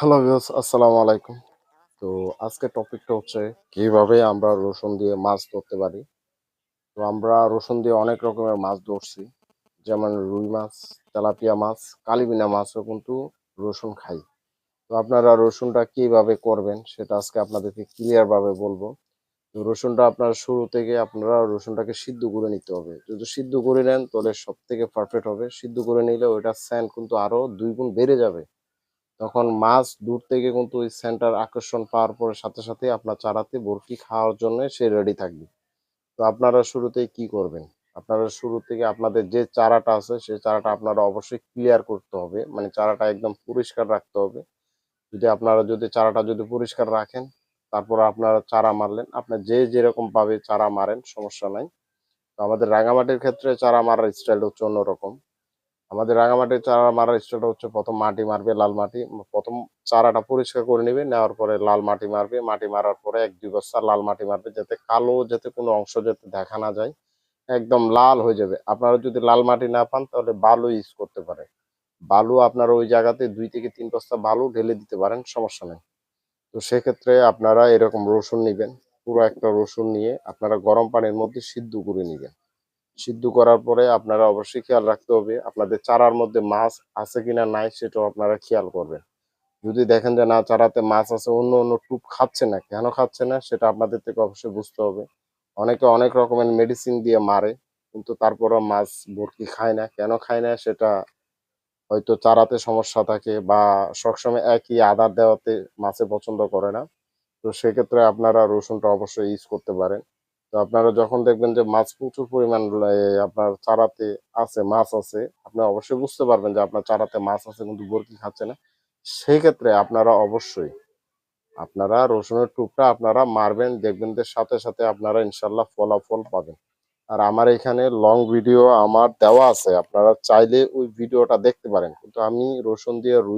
Hello views আসসালামু আলাইকুম তো আজকে টপিকটা হচ্ছে কীভাবে আমরা রসুন দিয়ে মাছ ধরতে পারি। তো আমরা রসুন দিয়ে অনেক রকমের মাছ ধরছি। যেমন রুই মাছ, তেলাপিয়া মাছ, কালিবিনা মাছও কিন্তু রসুন খাই। তো আপনারা রসুনটা কীভাবে করবেন সেটা আজকে আপনাদেরকে ক্লিয়ারভাবে বলব। তো রসুনটা আপনার শুরু থেকে আপনারা রসুনটাকে সিদ্ধ করে নিতে হবে। যদি সিদ্ধ করে নেন তাহলে সব থেকে পারফেক্ট হবে। সিদ্ধ করে নিলে ওইটা স্যান্ড কিন্তু আরও দুই গুণ বেড়ে যাবে। তখন মাছ দূর থেকে কিন্তু ওই সেন্টার আকর্ষণ পাওয়ার পরে সাথে সাথে আপনার চারাতে বরফি খাওয়ার জন্য সে রেডি থাকবে। তো আপনারা শুরুতেই কি করবেন? আপনারা শুরু থেকে আপনাদের যে চারাটা আছে সেই চারাটা আপনারা অবশ্যই ক্লিয়ার করতে হবে। মানে চারাটা একদম পরিষ্কার রাখতে হবে। যদি আপনারা যদি চারাটা যদি পরিষ্কার রাখেন, তারপর আপনারা চারা মারলেন আপনার যে যেরকম ভাবে চারা মারেন, সমস্যা নাই। তো আমাদের রাঙামাটির ক্ষেত্রে চারা মারার স্টাইল হচ্ছে অন্যরকম। আমাদের রাঙামাটির চারা মারার স্টাইলটা হচ্ছে প্রথম মাটি মারবে, লাল মাটি। প্রথম চারাটা পরিষ্কার করে নেবে, নেওয়ার পরে লাল মাটি মারবে। মাটি মারার পরে এক, দুই বস্তা লাল মাটি মারবে যাতে কালো যাতে কোনো অংশ যাতে দেখা না যায়, একদম লাল হয়ে যাবে। আপনারা যদি লাল মাটি না পান তাহলে বালু ইউজ করতে পারে বালু আপনারা ওই জায়গাতে দুই থেকে তিন বস্তা বালু ঢেলে দিতে পারেন, সমস্যা নেই। তো সেক্ষেত্রে আপনারা এরকম রসুন নেবেন, পুরো একটা রসুন নিয়ে আপনারা গরম পানির মধ্যে সিদ্ধ করে নেবেন। সিদ্ধ করার পরে আপনারা অবশ্যই খেয়াল রাখতে হবে। আপনাদের চারার মধ্যে মাছ আছে কিনা নাই সেটাও আপনারা খেয়াল করবেন। যদি দেখেন যে না, চারাতে মাছ আছে, অন্য অন্য টুপ খাচ্ছে না, কেন খাচ্ছে না, সেটা আপনাদের থেকে অবশ্যই বুঝতে হবে। অনেকে অনেক রকমের মেডিসিন দিয়ে মারে, কিন্তু তারপরও মাছ ভর্তি খায় না। কেন খায় না সেটা হয়তো চারাতে সমস্যা থাকে বা সবসময় একই আদার দেওয়াতে মাছে পছন্দ করে না। তো সেক্ষেত্রে আপনারা রসুনটা অবশ্যই ইউজ করতে পারেন। তো আপনারা যখন দেখবেন যে মাছ প্রচুর পরিমাণ আপনার চারাতে আছে, মাছ আছে, আপনি অবশ্যই বুঝতে পারবেন যে আপনার চারাতে মাছ আছে কিন্তু বরকি খাচ্ছে না। সেই ক্ষেত্রে আপনারা অবশ্যই আপনারা রসুনের টুকটা আপনারা মারবেন, দেখবেন সাথে সাথে আপনারা ইনশাল্লাহ ফলাফল পাবেন। আর আমার এখানে লং ভিডিও আমার দেওয়া আছে, আপনারা চাইলে ওই ভিডিওটা দেখতে পারেন। কিন্তু আমি রসুন দিয়ে